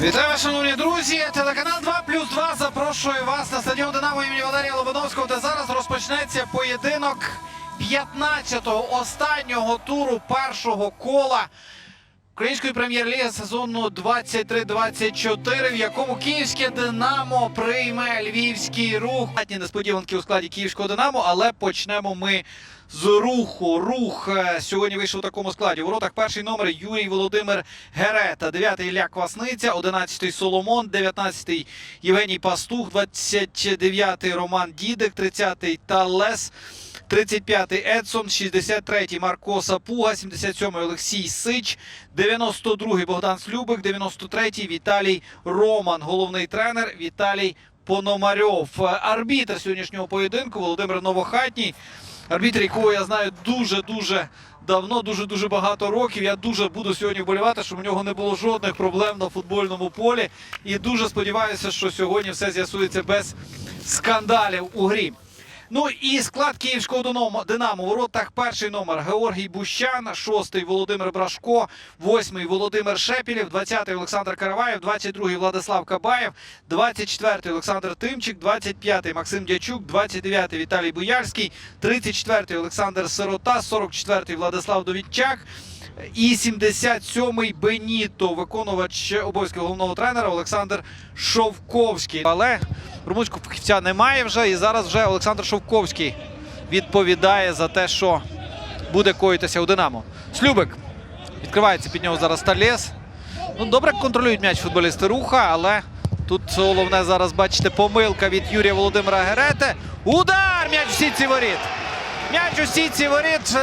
Вітаю, шановні друзі! Телеканал 2 плюс 2 запрошує вас на стадіон Динамо імені Валерія Лобановського, де зараз розпочнеться поєдинок 15-го останнього туру першого кола Української прем'єр-ліги сезону 23-24, в якому київське Динамо прийме львівський рух. Несподіванки у складі київського Динамо, але почнемо ми з руху. Рух е, сьогодні вийшов у такому складі. У воротах перший номер Юрій Володимир Герета, 9-й Ілля Квасниця, 11-й Соломон, 19-й Євгеній Пастух, 29-й Роман Дідик, 30-й Талес. 35-й Едсон, 63-й Марко Сапуга, 77-й Олексій Сич, 92-й Богдан Слюбик, 93-й Віталій Роман, головний тренер Віталій Пономарьов. Арбітр сьогоднішнього поєдинку Володимир Новохатній. Арбітр, якого я знаю дуже-дуже давно, дуже-дуже багато років. Я дуже буду сьогодні вболівати, щоб у нього не було жодних проблем на футбольному полі. І дуже сподіваюся, що сьогодні все з'ясується без скандалів у грі. Ну і склад київського «Динамо». У воротах перший номер Георгій Бущан, шостий Володимир Брашко, восьмий Володимир Шепілєв, 20-й Олександр Караваєв, 22-й Владислав Кабаєв, 24-й Олександр Тимчик, 25-й Максим Дячук, 29-й Віталій Буяльський, 34-й Олександр Сирота, 44-й Владислав Довідчак. І 77-й Беніто, виконувач обов'язків головного тренера Олександр Шовковський. Але румунського фахівця немає вже. І зараз вже Олександр Шовковський відповідає за те, що буде коїтися у Динамо. Слюбик відкривається під нього зараз Талєс. Ну, добре контролюють м'яч футболісти руха, але тут головне зараз бачите помилка від Юрія Володимира Герети. Удар! М'яч в сітці воріт. М'яч у сітці воріт.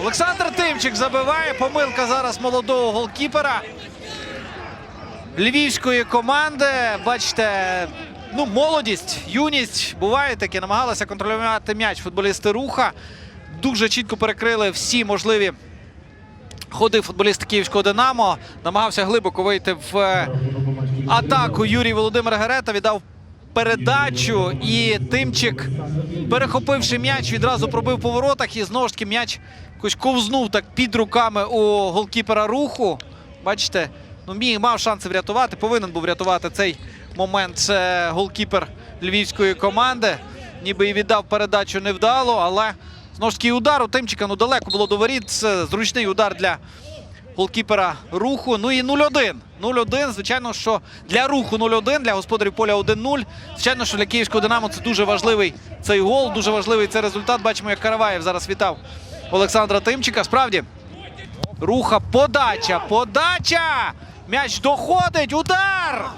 Олександр Тимчик забиває. Помилка зараз молодого голкіпера львівської команди. Бачите, ну, молодість, юність буває таке. Намагалися контролювати м'яч футболісти руха. Дуже чітко перекрили всі можливі ходи футболіста Київського Динамо. Намагався глибоко вийти в е, атаку Юрій Володимир Герета. Віддав передачу. І Тимчик, перехопивши м'яч, відразу пробив по воротах. І знову ж таки м'яч якось ковзнув так під руками у голкіпера руху. Бачите, ну міг мав шанси врятувати. Повинен був врятувати цей момент е, голкіпер львівської команди. Ніби і віддав передачу невдало, але знову ж таки удар у Тимчика ну далеко було до воріт. Це зручний удар для голкіпера руху. Ну і 0-1. 0-1. Звичайно, що для руху 0-1, для господарів поля 1-0. Звичайно, що для київського Динамо це дуже важливий цей гол, дуже важливий цей результат. Бачимо, як Караваєв зараз вітав Олександра Тимчика. Справді, руха, подача, подача! М'яч доходить, удар!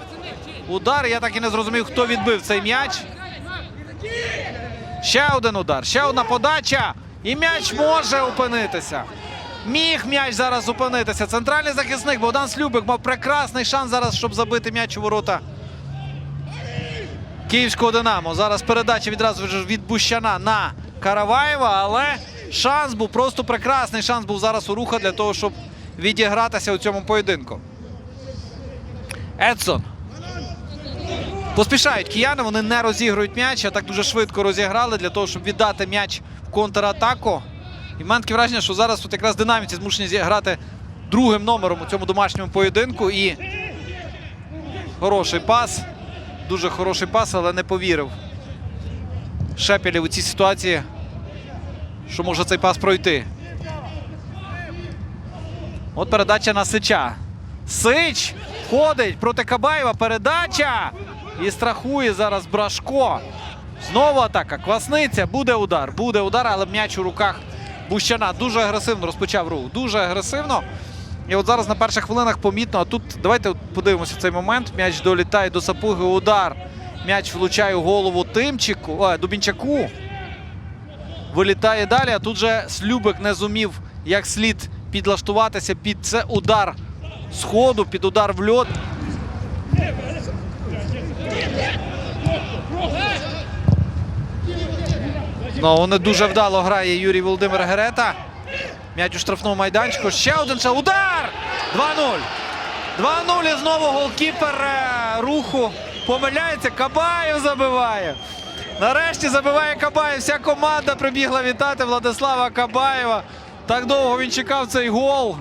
Удар, я так і не зрозумів, хто відбив цей м'яч. Ще один удар, ще одна подача. І м'яч може опинитися. Міг м'яч зараз зупинитися. Центральний захисник Богдан Слюбик мав прекрасний шанс зараз, щоб забити м'яч у ворота Київського Динамо. Зараз передача відразу від Бущана на Караваєва, але шанс був просто прекрасний. Шанс був зараз у руха для того, щоб відігратися у цьому поєдинку. Едсон. Поспішають кияни, вони не розігрують м'яч, а так дуже швидко розіграли для того, щоб віддати м'яч в контратаку. І в мене таке враження, що зараз тут якраз динаміці змушені зіграти другим номером у цьому домашньому поєдинку. І хороший пас. Дуже хороший пас, але не повірив. Шепелів у цій ситуації, що може цей пас пройти. От передача на Сича. Сич входить проти Кабаєва. Передача. І страхує зараз Брашко. Знову атака. Квасниця. Буде удар. Буде удар, але м'яч у руках Бущана. Дуже агресивно розпочав рух. Дуже агресивно. І от зараз на перших хвилинах помітно. А тут давайте подивимося цей момент. М'яч долітає до сапуги. Удар. М'яч влучає у голову Тимчику. О, Дубінчаку. Вилітає далі. А тут же Слюбик не зумів як слід підлаштуватися під це удар сходу, під удар в льот. Знову не дуже вдало грає Юрій Володимир Герета. М'яч у штрафному майданчику. Ще один ще удар! 2-0. 2-0 і знову голкіпер е, руху помиляється. Кабаєв забиває. Нарешті забиває Кабаєв. Вся команда прибігла вітати Владислава Кабаєва. Так довго він чекав цей гол.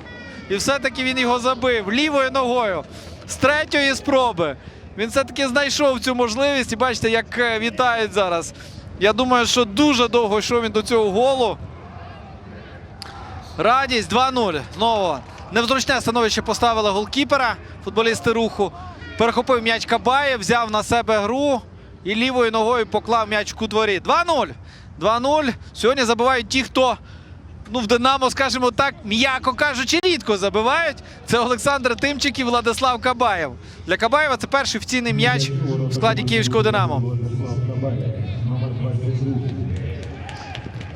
І все-таки він його забив лівою ногою. з третьої спроби. Він все-таки знайшов цю можливість і бачите, як е, вітають зараз. Я думаю, що дуже довго йшов він до цього голу. Радість 2-0. Знову невзручне становище поставили голкіпера. Футболісти руху. Перехопив м'яч Кабаєв, взяв на себе гру і лівою ногою поклав м'яч в кут воріт. 2-0. 2-0. Сьогодні забивають ті, хто ну, в Динамо, скажімо так, м'яко кажучи, рідко забивають. Це Олександр Тимчик і Владислав Кабаєв. Для Кабаєва це перший офіційний м'яч в складі київського Динамо.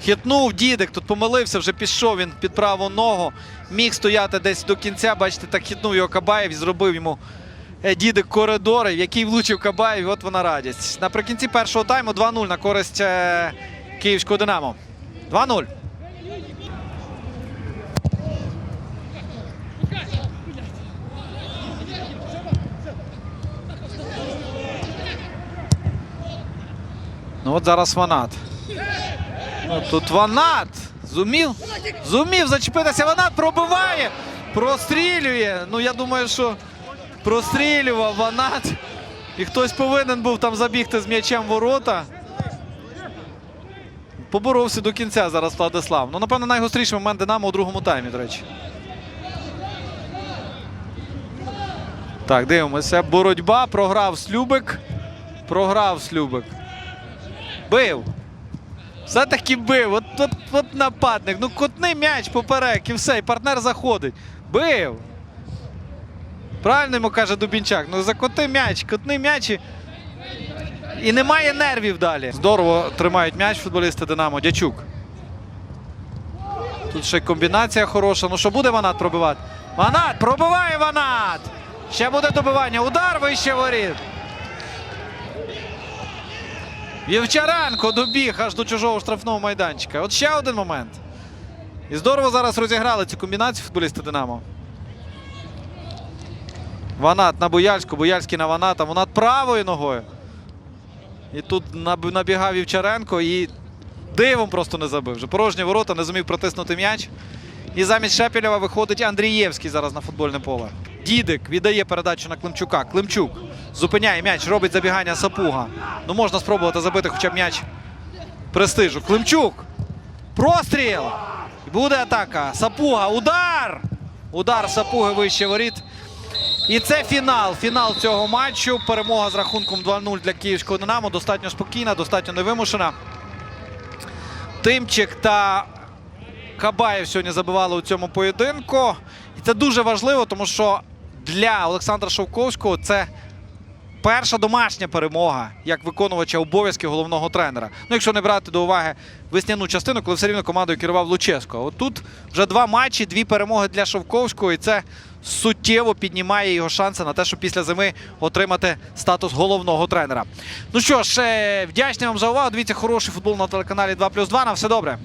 Хитнув дідик, тут помилився, вже пішов він під праву ногу. Міг стояти десь до кінця. Бачите, так хитнув його Кабаєв і зробив йому е, дідик коридори, в який влучив Кабаєв. От вона радість. Наприкінці першого тайму 2-0 на користь е, київського Динамо. 2-0. Ну от зараз Ванат. Ну, тут Ванат. Зумів. Зумів зачепитися. Ванат пробиває. Прострілює. Ну я думаю, що прострілював Ванат. І хтось повинен був там забігти з м'ячем ворота. Поборовся до кінця зараз Владислав. Ну, напевно, найгостріший момент Динамо у другому таймі, до речі. Так, дивимося. Боротьба. Програв Слюбик. Програв Слюбик. Бив. Все-таки бив. От, от, от нападник. Ну, котний м'яч поперек і все. І партнер заходить. Бив. Правильно йому каже Дубінчак. Ну закоти м'яч, котний м'яч і... і немає нервів далі. Здорово тримають м'яч футболісти Динамо. Дячук. Тут ще комбінація хороша. Ну що буде Ванат пробивати? Ванат! Пробиває Ванат! Ще буде добивання. Удар вище воріт. Євчаренко добіг аж до чужого штрафного майданчика. От ще один момент. І здорово зараз розіграли цю комбінацію футболісти Динамо. Ванат на Бояльську, Бояльський на Ваната. Ванат правою ногою. І тут набігав Євчаренко і дивом просто не забив. Вже порожні ворота, не зумів протиснути м'яч. І замість Шепелєва виходить Андрієвський зараз на футбольне поле. Дідик віддає передачу на Климчука. Климчук зупиняє м'яч, робить забігання Сапуга. Ну можна спробувати забити хоча б м'яч престижу. Климчук. Простріл. Буде атака. Сапуга. Удар! Удар Сапуги вище воріт. І це фінал. Фінал цього матчу. Перемога з рахунком 2-0 для київського Динамо. Достатньо спокійна, достатньо невимушена. Тимчик та Кабаєв сьогодні забивали у цьому поєдинку. І це дуже важливо, тому що для Олександра Шовковського це перша домашня перемога як виконувача обов'язків головного тренера. Ну, якщо не брати до уваги весняну частину, коли все рівно командою керував Луческо. От тут вже два матчі, дві перемоги для Шовковського, і це суттєво піднімає його шанси на те, щоб після зими отримати статус головного тренера. Ну що ж, е, вдячний вам за увагу. Дивіться хороший футбол на телеканалі 2+,2. На все добре.